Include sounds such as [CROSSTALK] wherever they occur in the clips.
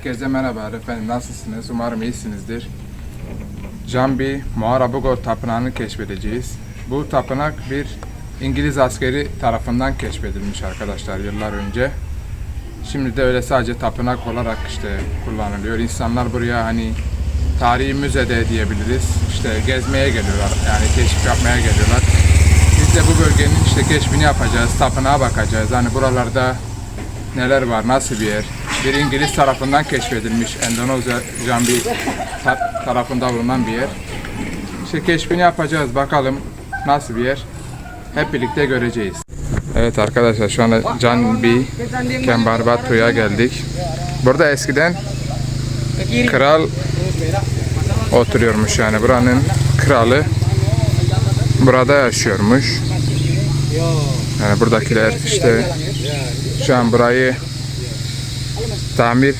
Herkese merhaba efendim nasılsınız? Umarım iyisinizdir. Jambi Muarabugo Tapınağı'nı keşfedeceğiz. Bu tapınak bir İngiliz askeri tarafından keşfedilmiş arkadaşlar yıllar önce. Şimdi de öyle sadece tapınak olarak işte kullanılıyor. İnsanlar buraya hani tarihi müzede diyebiliriz. İşte gezmeye geliyorlar. Yani keşif yapmaya geliyorlar. Biz de bu bölgenin işte keşfini yapacağız. Tapınağa bakacağız. Hani buralarda neler var, nasıl bir yer. Bir İngiliz tarafından keşfedilmiş Endonezya Jambi ta- tarafında bulunan bir yer. İşte keşfini yapacağız. Bakalım nasıl bir yer. Hep birlikte göreceğiz. Evet arkadaşlar şu anda Jambi Kembarbatu'ya geldik. Burada eskiden kral oturuyormuş yani buranın kralı burada yaşıyormuş. Yani buradakiler işte şu an burayı tamir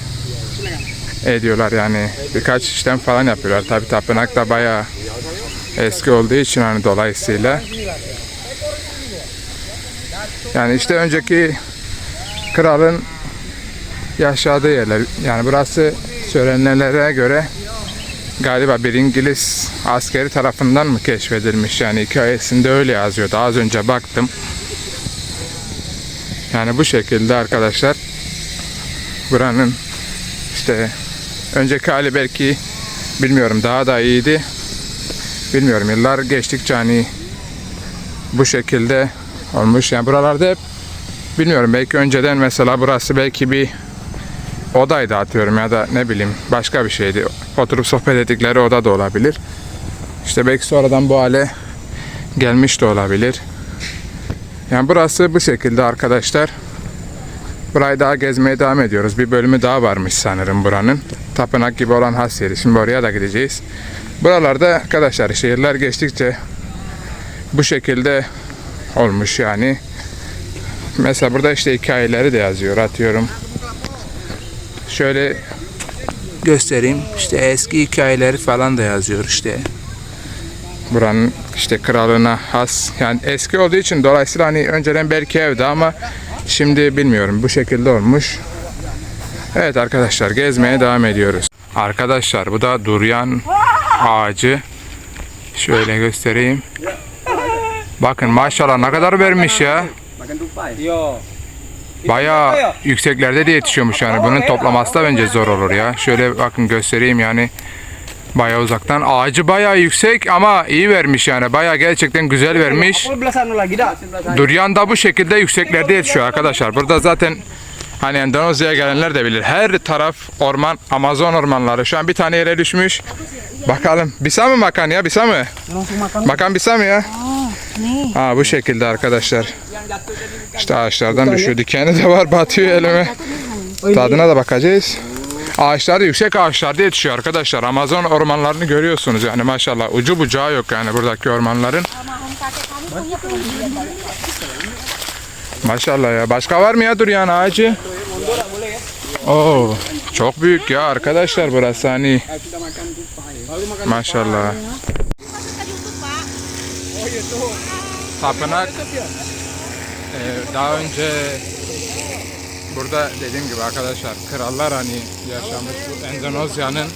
ediyorlar yani. Birkaç işlem falan yapıyorlar. Tabi tapınak da bayağı eski olduğu için hani dolayısıyla. Yani işte önceki kralın yaşadığı yerler. Yani burası söylenenlere göre galiba bir İngiliz askeri tarafından mı keşfedilmiş? Yani hikayesinde öyle yazıyordu. Az önce baktım. Yani bu şekilde arkadaşlar buranın işte önceki hali belki bilmiyorum daha da iyiydi. Bilmiyorum yıllar geçtikçe hani bu şekilde olmuş. Yani buralarda hep bilmiyorum belki önceden mesela burası belki bir odaydı atıyorum ya da ne bileyim başka bir şeydi. Oturup sohbet ettikleri oda da olabilir. İşte belki sonradan bu hale gelmiş de olabilir. Yani burası bu şekilde arkadaşlar Burayı daha gezmeye devam ediyoruz. Bir bölümü daha varmış sanırım buranın. Tapınak gibi olan has yeri. Şimdi oraya da gideceğiz. Buralarda arkadaşlar şehirler geçtikçe bu şekilde olmuş yani. Mesela burada işte hikayeleri de yazıyor atıyorum. Şöyle göstereyim. İşte eski hikayeleri falan da yazıyor işte. Buranın işte kralına has yani eski olduğu için dolayısıyla hani önceden belki evde ama Şimdi bilmiyorum bu şekilde olmuş. Evet arkadaşlar gezmeye devam ediyoruz. Arkadaşlar bu da duryan ağacı. Şöyle göstereyim. Bakın maşallah ne kadar vermiş ya. Yo. Bayağı yükseklerde de yetişiyormuş yani. Bunun toplaması da bence zor olur ya. Şöyle bakın göstereyim yani. Bayağı uzaktan. Ağacı bayağı yüksek ama iyi vermiş yani. Bayağı gerçekten güzel vermiş. Duryan da bu şekilde yükseklerde yetişiyor arkadaşlar. Burada zaten hani Endonezya'ya gelenler de bilir. Her taraf orman, Amazon ormanları. Şu an bir tane yere düşmüş. Bakalım. Bisa mı makan ya? Bisa mı? Makan. Bisa mı ya? Ha bu şekilde arkadaşlar. İşte ağaçlardan düşüyor. Dikeni de var batıyor elime. Tadına da bakacağız. Ağaçlar da yüksek ağaçlarda yetişiyor arkadaşlar. Amazon ormanlarını görüyorsunuz yani maşallah. Ucu bucağı yok yani buradaki ormanların. Maşallah ya. Başka var mı ya duryan ağacı? Oo, çok büyük ya arkadaşlar burası hani. Maşallah. Tapınak e, daha önce burada dediğim gibi arkadaşlar krallar hani yaşamış bu Endonezya'nın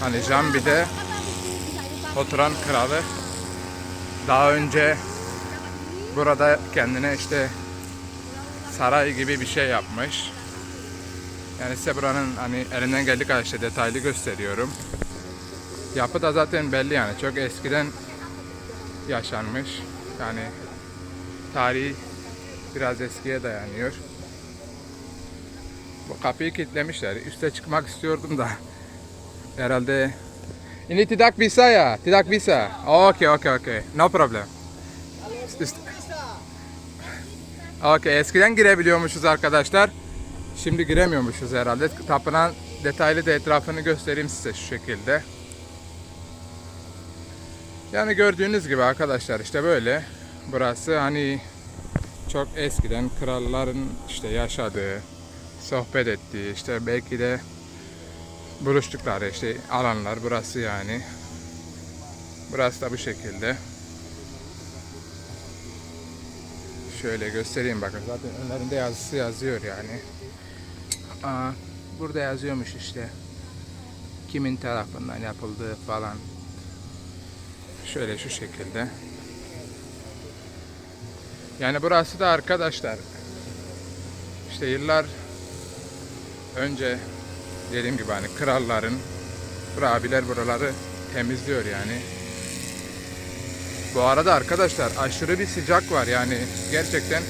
hani Jambi'de oturan kralı daha önce burada kendine işte saray gibi bir şey yapmış. Yani size buranın hani elimden geldiği kadar işte detaylı gösteriyorum. Yapı da zaten belli yani çok eskiden yaşanmış. Yani tarihi biraz eskiye dayanıyor. Kapıyı kilitlemişler. Üste çıkmak istiyordum da herhalde Ini tidak bisa ya? Tidak bisa. Okey, okey, okey. No problem. Okey, eskiden girebiliyormuşuz arkadaşlar. Şimdi giremiyormuşuz herhalde. Tapınağın detaylı da etrafını göstereyim size şu şekilde. Yani gördüğünüz gibi arkadaşlar işte böyle. Burası hani çok eskiden kralların işte yaşadığı, sohbet ettiği, işte belki de buluştukları işte alanlar burası yani. Burası da bu şekilde. Şöyle göstereyim bakın zaten önlerinde yazısı yazıyor yani. Aa, burada yazıyormuş işte. Kimin tarafından yapıldığı falan. Şöyle şu şekilde. Yani burası da arkadaşlar işte yıllar önce dediğim gibi hani kralların bu abiler buraları temizliyor yani. Bu arada arkadaşlar aşırı bir sıcak var yani gerçekten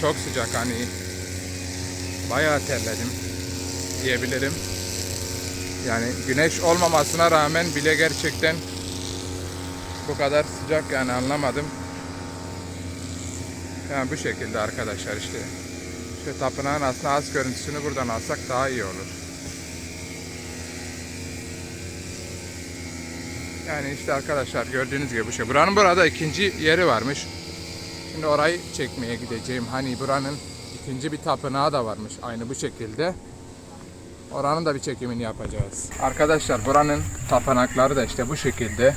çok sıcak hani bayağı terledim diyebilirim. Yani güneş olmamasına rağmen bile gerçekten bu kadar sıcak yani anlamadım. Yani bu şekilde arkadaşlar işte. Şu tapınağın aslında az görüntüsünü buradan alsak daha iyi olur. Yani işte arkadaşlar gördüğünüz gibi bu şey. Buranın burada ikinci yeri varmış. Şimdi orayı çekmeye gideceğim. Hani buranın ikinci bir tapınağı da varmış aynı bu şekilde. Oranın da bir çekimini yapacağız. Arkadaşlar buranın tapınakları da işte bu şekilde.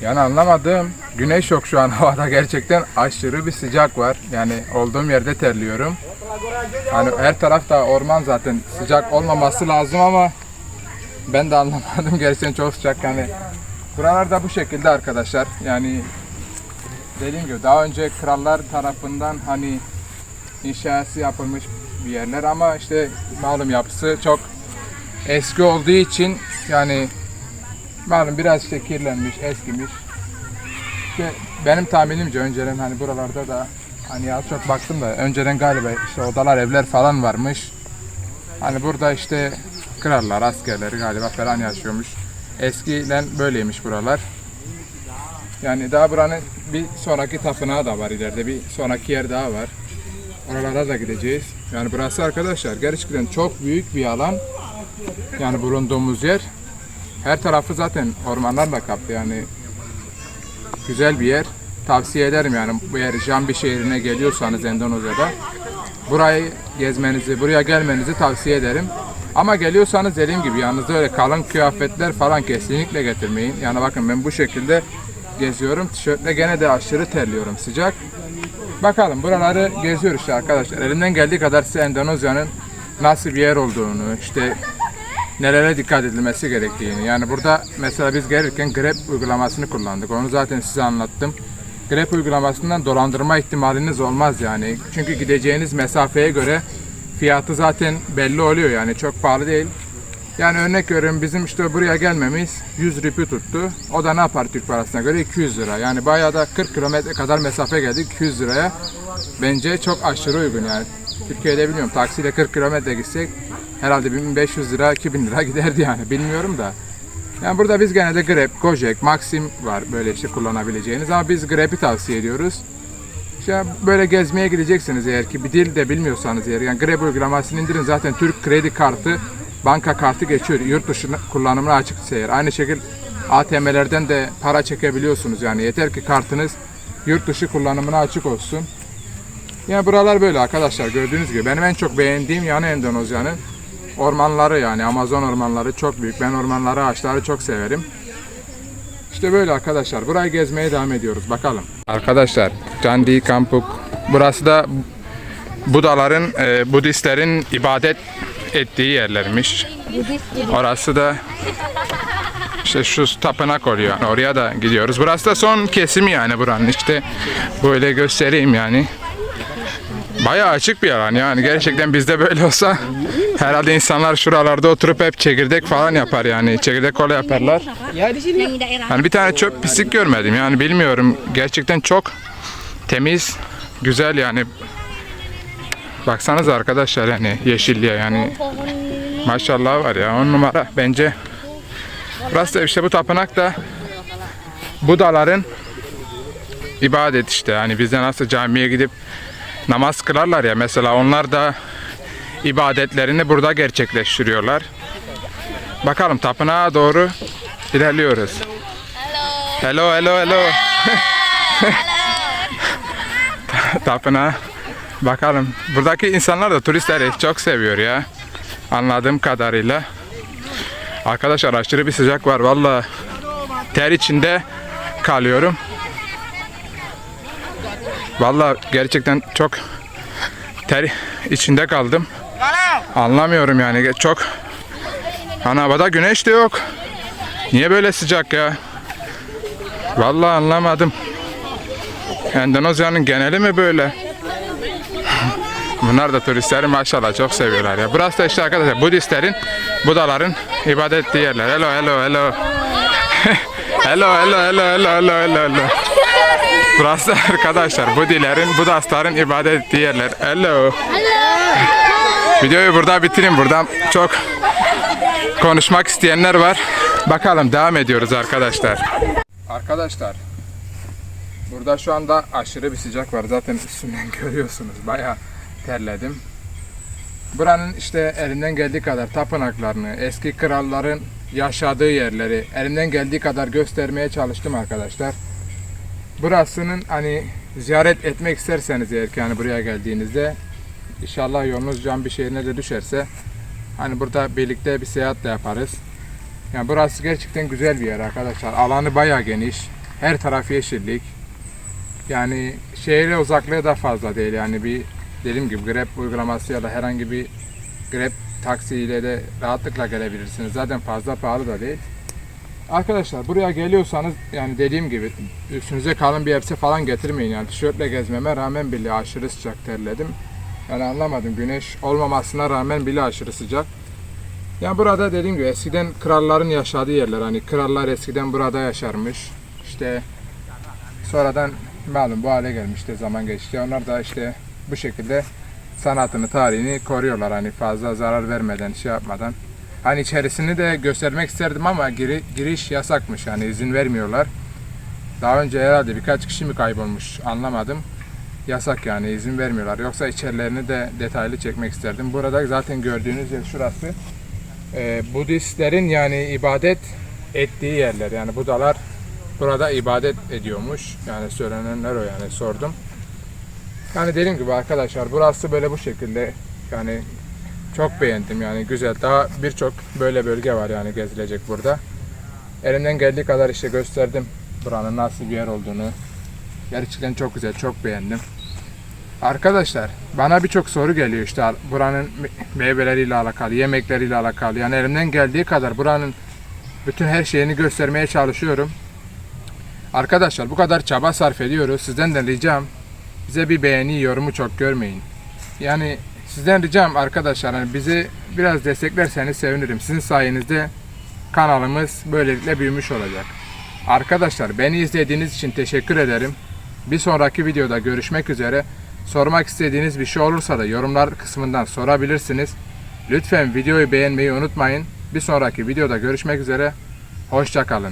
Yani anlamadım. Güneş yok şu an [LAUGHS] havada gerçekten aşırı bir sıcak var. Yani olduğum yerde terliyorum. Hani her tarafta orman zaten sıcak olmaması lazım ama ben de anlamadım [LAUGHS] gerçekten çok sıcak yani. Buralarda bu şekilde arkadaşlar. Yani dediğim gibi daha önce krallar tarafından hani inşası yapılmış bir yerler ama işte malum yapısı çok eski olduğu için yani malum biraz işte kirlenmiş, eskimiş. İşte benim tahminimce önceden hani buralarda da hani az çok baktım da önceden galiba işte odalar, evler falan varmış. Hani burada işte krallar, askerleri galiba falan yaşıyormuş. Eskiden böyleymiş buralar. Yani daha buranın bir sonraki tapınağı da var ileride. Bir sonraki yer daha var. Oralara da gideceğiz. Yani burası arkadaşlar gerçekten çok büyük bir alan. Yani bulunduğumuz yer. Her tarafı zaten ormanlarla kaplı yani. Güzel bir yer. Tavsiye ederim yani yer Jambi şehrine geliyorsanız Endonezya'da. Burayı gezmenizi, buraya gelmenizi tavsiye ederim. Ama geliyorsanız dediğim gibi yanınızda öyle kalın kıyafetler falan kesinlikle getirmeyin. Yani bakın ben bu şekilde geziyorum. Tişörtle gene de aşırı terliyorum sıcak. Bakalım buraları geziyoruz işte arkadaşlar. Elimden geldiği kadar size Endonezya'nın nasıl bir yer olduğunu, işte nelere dikkat edilmesi gerektiğini. Yani burada mesela biz gelirken Grab uygulamasını kullandık. Onu zaten size anlattım. Grab uygulamasından dolandırma ihtimaliniz olmaz yani. Çünkü gideceğiniz mesafeye göre fiyatı zaten belli oluyor yani çok pahalı değil. Yani örnek veriyorum bizim işte buraya gelmemiz 100 rupi tuttu. O da ne yapar Türk parasına göre 200 lira. Yani bayağı da 40 kilometre kadar mesafe geldik 200 liraya. Bence çok aşırı uygun yani. Türkiye'de biliyorum taksiyle 40 kilometre gitsek herhalde 1500 lira 2000 lira [LAUGHS] giderdi yani bilmiyorum da. Yani burada biz genelde Grab, Gojek, Maxim var böyle işte kullanabileceğiniz ama biz Grab'i tavsiye ediyoruz. İşte böyle gezmeye gideceksiniz eğer ki bir dil de bilmiyorsanız eğer yani Grab uygulamasını indirin zaten Türk kredi kartı, banka kartı geçiyor. Yurt dışı kullanımına açık eğer. Aynı şekilde ATM'lerden de para çekebiliyorsunuz yani yeter ki kartınız yurt dışı kullanımına açık olsun. Yani buralar böyle arkadaşlar gördüğünüz gibi benim en çok beğendiğim yanı Endonezya'nın ormanları yani Amazon ormanları çok büyük. Ben ormanları ağaçları çok severim. İşte böyle arkadaşlar. Burayı gezmeye devam ediyoruz. Bakalım. Arkadaşlar Candi Kampuk. Burası da Budaların, e, Budistlerin ibadet ettiği yerlermiş. Orası da işte şu tapınak oluyor. Oraya da gidiyoruz. Burası da son kesimi yani buranın. İşte böyle göstereyim yani. Bayağı açık bir alan yani gerçekten bizde böyle olsa herhalde insanlar şuralarda oturup hep çekirdek falan yapar yani. Çekirdek kola yaparlar. Ya di sini. yang di daerah Hani bir tane çöp pislik görmedim. Yani bilmiyorum. Gerçekten çok temiz güzel yani. Baksanız arkadaşlar yani yeşilliğe yani. Maşallah var ya on numara. Bence burası işte bu tapınak da Budaların ibadet işte. Hani bizde nasıl camiye gidip namaz kılarlar ya. Mesela onlar da ibadetlerini burada gerçekleştiriyorlar. Bakalım tapınağa doğru ilerliyoruz. Hello, hello, hello. [LAUGHS] Tapınağa bakalım. Buradaki insanlar da turistleri çok seviyor ya. Anladığım kadarıyla. Arkadaşlar aşırı bir sıcak var valla. Ter içinde kalıyorum. Valla gerçekten çok ter içinde kaldım. Anlamıyorum yani çok. Hani havada güneş de yok. Niye böyle sıcak ya? Vallahi anlamadım. Endonezya'nın geneli mi böyle? Bunlar da turistleri maşallah çok seviyorlar ya. Burası da işte arkadaşlar Budistlerin, Budaların ibadet ettiği yerler. Hello hello hello. [LAUGHS] hello hello hello hello hello hello hello. Burası da arkadaşlar Budilerin, Budastların ibadet ettiği yerler. Hello. Videoyu burada bitireyim. Buradan çok konuşmak isteyenler var. Bakalım devam ediyoruz arkadaşlar. Arkadaşlar burada şu anda aşırı bir sıcak var. Zaten üstümden [LAUGHS] görüyorsunuz. Bayağı terledim. Buranın işte elinden geldiği kadar tapınaklarını, eski kralların yaşadığı yerleri elimden geldiği kadar göstermeye çalıştım arkadaşlar. Burasının hani ziyaret etmek isterseniz eğer ki hani buraya geldiğinizde İnşallah yolunuz can bir şehrine de düşerse hani burada birlikte bir seyahat de yaparız. Yani burası gerçekten güzel bir yer arkadaşlar. Alanı bayağı geniş. Her taraf yeşillik. Yani şehre uzaklığı da fazla değil. Yani bir dediğim gibi Grab uygulaması ya da herhangi bir Grab taksiyle de rahatlıkla gelebilirsiniz. Zaten fazla pahalı da değil. Arkadaşlar buraya geliyorsanız yani dediğim gibi üstünüze kalın bir elbise falan getirmeyin. Yani tişörtle gezmeme rağmen bile aşırı sıcak terledim. Yani anlamadım güneş olmamasına rağmen bile aşırı sıcak. Yani burada dediğim gibi eskiden kralların yaşadığı yerler. Hani krallar eskiden burada yaşarmış. İşte sonradan malum bu hale gelmişti zaman geçti. Onlar da işte bu şekilde sanatını, tarihini koruyorlar. Hani fazla zarar vermeden, şey yapmadan. Hani içerisini de göstermek isterdim ama giri, giriş yasakmış. Yani izin vermiyorlar. Daha önce herhalde birkaç kişi mi kaybolmuş anlamadım yasak yani izin vermiyorlar. Yoksa içerilerini de detaylı çekmek isterdim. Burada zaten gördüğünüz yer şurası. Ee, Budistlerin yani ibadet ettiği yerler. Yani Budalar burada ibadet ediyormuş. Yani söylenenler o yani sordum. Yani dediğim gibi arkadaşlar burası böyle bu şekilde yani çok beğendim yani güzel. Daha birçok böyle bölge var yani gezilecek burada. Elimden geldiği kadar işte gösterdim buranın nasıl bir yer olduğunu. Gerçekten çok güzel, çok beğendim. Arkadaşlar bana birçok soru geliyor işte buranın me- meyveleriyle alakalı, yemekleriyle alakalı. Yani elimden geldiği kadar buranın bütün her şeyini göstermeye çalışıyorum. Arkadaşlar bu kadar çaba sarf ediyoruz. Sizden de ricam bize bir beğeni, yorumu çok görmeyin. Yani sizden ricam arkadaşlar hani bizi biraz desteklerseniz sevinirim. Sizin sayenizde kanalımız böylelikle büyümüş olacak. Arkadaşlar beni izlediğiniz için teşekkür ederim. Bir sonraki videoda görüşmek üzere. Sormak istediğiniz bir şey olursa da yorumlar kısmından sorabilirsiniz. Lütfen videoyu beğenmeyi unutmayın. Bir sonraki videoda görüşmek üzere. Hoşçakalın.